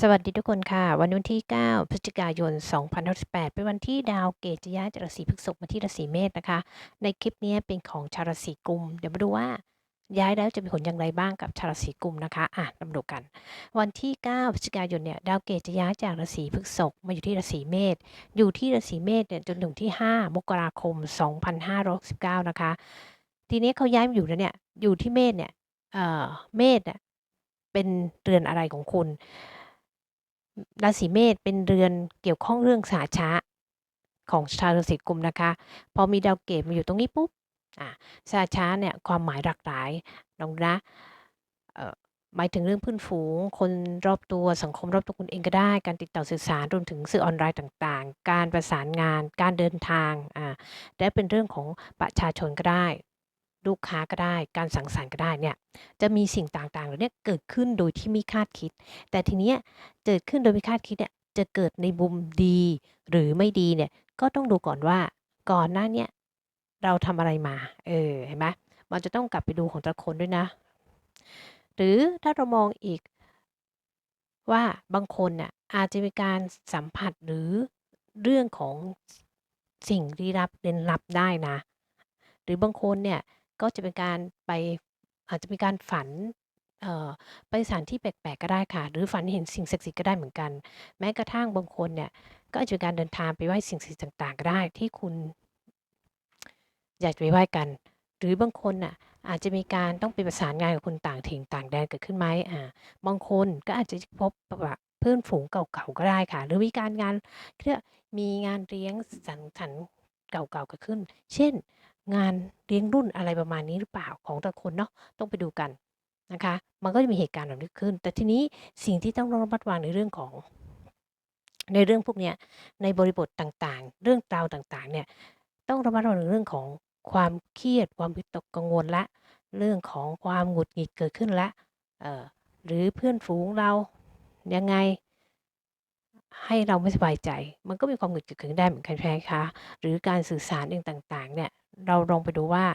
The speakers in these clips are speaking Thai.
สวัสดีทุกคนค่ะ วันนี้นที่ 9 พฤศจิกายน 2068เป็นวันที่ดาวเกตจะย้ายจากราศีพฤษภมาที่ราศีเมษนะคะ ในคลิปนี้เป็นของชาวราศีกุม เดี๋ยวมาดูว่าย้ายแล้วจะมีผลอย่างไรบ้างกับชาวราศีกุมนะคะ อะมาดูกัน วันที่ 9 พฤศจิกายนเนี่ย ดาวเกตจะย้ายจากราศีพฤษภมาอยู่ที่ราศีเมษ อยู่ที่ราศีเมษเนี่ยจนถึงที่ 5 มกราคม 2519นะคะ ทีนี้เขาย้ายมาอยู่แล้วเนี่ย อยู่ที่เมษเนี่ย เอ่อ เมษเนี่ย เป็นเรือนอะไรของคุณ ราศีเมษเป็นเรือนเกี่ยวข้องเรื่องสาชะของชาวราศีกุมนะคะ พอมีดาวเกตมาอยู่ตรงนี้ปุ๊บอ่าสาชะเนี่ยความหมายหลากหลายลองนะหมายถึงเรื่องพื้นฝูง คนรอบตัวสังคมรอบตัวคุณเองก็ได้ การติดต่อสื่อสารรวมถึงสื่อออนไลน์ต่างๆ การประสานงาน การเดินทางอ่าและเป็นเรื่องของประชาชนก็ได้ ลูกค้าก็ได้ การสังสรรค์ก็ได้เนี่ยจะมีสิ่งต่างๆเหล่านี้เกิดขึ้นโดยที่ไม่คาดคิด แต่ทีเนี้ยเกิดขึ้นโดยไม่คาดคิดเนี่ยจะเกิดในมุมดีหรือไม่ดีเนี่ยก็ต้องดูก่อนว่าก่อนหน้าเนี้ยเราทำอะไรมา เออเห็นไหมมันจะต้องกลับไปดูของแต่ละคนด้วยนะ หรือถ้าเรามองอีกว่าบางคนน่ะอาจจะมีการสัมผัสหรือเรื่องของสิ่งลี้ลับเร้นลับได้นะ หรือบางคนเนี่ย ก็จะเป็นการไปอาจจะมีการฝันไปสถานที่แปลกๆก็ได้ค่ะ หรือฝันเห็นสิ่งศักดิ์สิทธิ์ก็ได้เหมือนกัน แม้กระทั่งบางคนเนี่ยก็อาจจะการเดินทางไปไหว้สิ่งศักดิ์สิทธิ์ต่างๆก็ได้ที่คุณ อยากจะไปไหว้กัน หรือบางคนน่ะอาจจะมีการต้องไปประสานงานกับคนต่างถิ่นต่างแดนเกิดขึ้นไหมอ่าบางคนก็อาจจะพบแบบเพื่อนฝูงเก่าๆก็ได้ค่ะ หรือมีการงานเรียกมีงานเลี้ยงสังสรรค์เก่าๆเกิดขึ้น เช่น งานเลี้ยงรุ่นอะไรประมาณนี้หรือเปล่าของแต่คนเนาะต้องไปดูกันนะคะ มันก็จะมีเหตุการณ์แบบนี้ขึ้น แต่ทีนี้สิ่งที่ต้องระมัดระวังในเรื่องของ ในเรื่องพวกเนี้ยในบริบทต่างๆ เรื่องราวต่างๆ เนี่ยต้องระมัดระวังในเรื่องของความเครียดความวิตกกังวลละ เรื่องของความหงุดหงิดเกิดขึ้นละหรือเพื่อนฝูงเรายังไง ให้เราไม่สบายใจ มันก็มีความหงุดหงิดเกิดขึ้นได้เหมือนกันใช่ไหมคะ หรือการสื่อสารเองต่างๆ เนี่ย เราลองไปดูว่า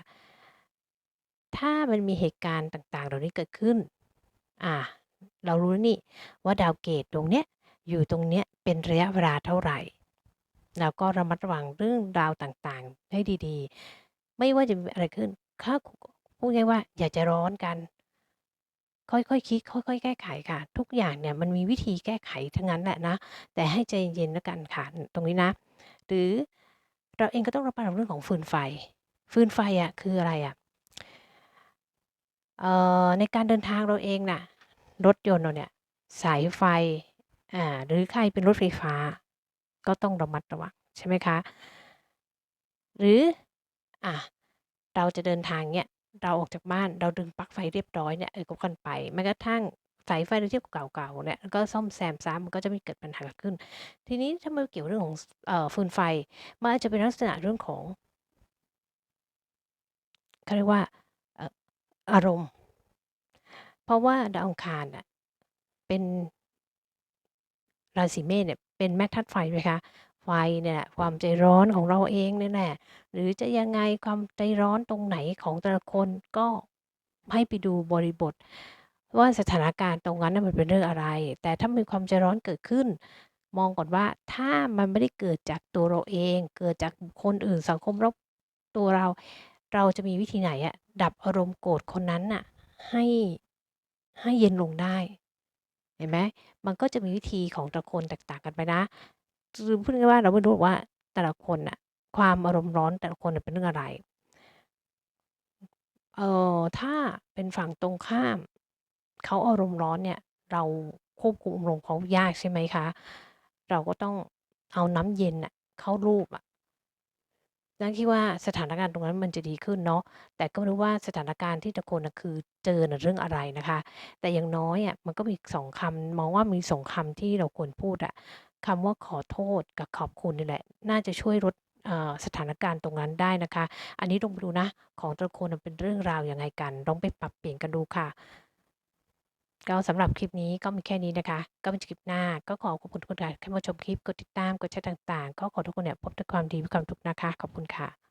ถ้ามันมีเหตุการณ์ต่างๆ เหล่านี้เกิดขึ้น อ่า เรารู้แล้วนี่ว่าดาวเกตดวงเนี้ยอยู่ตรงเนี้ยเป็นระยะเวลาเท่าไหร่ แล้วก็ระมัดระวังเรื่องราวต่างๆ ให้ดีๆ ไม่ว่าจะมีอะไรขึ้น ถ้าพูดง่ายๆว่าอย่าใจร้อนกัน ค่อยๆคคิด ค่อย ๆ แก้ไขค่ะ ทุกอย่างเนี่ยมันมีวิธีแก้ไขทั้งนั้นแหละนะ แต่ให้ใจเย็น ๆ แล้วกันค่ะ ตรงนี้นะ หรือเราเองก็ต้องระมัดระวังเรื่องของฟืนไฟ ฟืนไฟอะคืออะไรอะ เอ่อ ในการเดินทางเราเองน่ะ รถยนต์เราเนี่ย สายไฟ อ่า หรือใครเป็นรถไฟฟ้า ก็ต้องระมัดระวัง ใช่ไหมคะ หรือ อ่า เราจะเดินทางเนี่ย เราออกจากบ้าน เราดึงปลั๊กไฟเรียบร้อยเนี่ย เออ ก็กันไป แม้กระทั่งสายไฟเราที่เก่า ๆ เนี่ย ก็ซ่อมแซมซ้ำมันก็จะไม่เกิดปัญหาเกิดขึ้น ทีนี้ถ้ามันเกี่ยวเรื่องของเอ่อ ฟืนไฟ มันอาจจะเป็นลักษณะเรื่องของ เขาเรียกว่า เอ่อ อารมณ์ เพราะว่าดาวอังคารน่ะ เป็น ราศีเมษเนี่ย เป็นแม่ธาตุไฟไหมคะ ไฟเนี่ยแหละความใจร้อนของเราเองเนี่ยแหละหรือจะยังไงความใจร้อนตรงไหนของแต่ละคนก็ให้ไปดูบริบท ว่าสถานการณ์ตรงนั้นมันเป็นเรื่องอะไร แต่ถ้ามีความใจร้อนเกิดขึ้น มองก่อนว่าถ้ามันไม่ได้เกิดจากตัวเราเอง เกิดจากคคลอื่นสังคมรอบตัวเรา เราจะมีวิธีไหนอะดับอารมณ์โกรธคนนั้นน่ะให้ให้เย็นลงได้เห็นไหมมันก็จะมีวิธีของแต่ละคนแตกต่างกันไปนะ คือพูดง่ายว่าเราไม่รู้ว่าแต่ละคนน่ะความอารมณ์ร้อนแต่ละคนเป็นเรื่องอะไร เออถ้าเป็นฝั่งตรงข้าม เขาอารมณ์ร้อนเนี่ย เราควบคุมอารมณ์เขายากใช่ไหมคะ เราก็ต้องเอาน้ำเย็นน่ะเข้ารูปอะนั่นคิดว่าสถานการณ์ตรงนั้นมันจะดีขึ้นเนาะ แต่ก็ไม่รู้ว่าสถานการณ์ที่แต่ละคนนะคือเจอนะเรื่องอะไรนะคะ แต่อย่างน้อยอะมันก็มี2คำมองว่ามี2คำที่เราควรพูดอะ คำว่าขอโทษกับขอบคุณนี่แหละ น่าจะช่วยลดเอ่อสถานการณ์ตรงนั้นได้นะคะ อันนี้ลองไปดูนะ ของแต่ละคนน่ะเป็นเรื่องราวยังไงกัน ลองไปปรับเปลี่ยนกันดูค่ะ ก็สำหรับคลิปนี้ก็มีแค่นี้นะคะ ก็เป็นคลิปหน้า ก็ขอขอบคุณทุกท่านที่มาชมคลิป กดติดตาม กดแชร์ต่างๆ ก็ขอทุกคนเนี่ยพบแต่ความดีมีความสุขนะคะ ขอบคุณค่ะ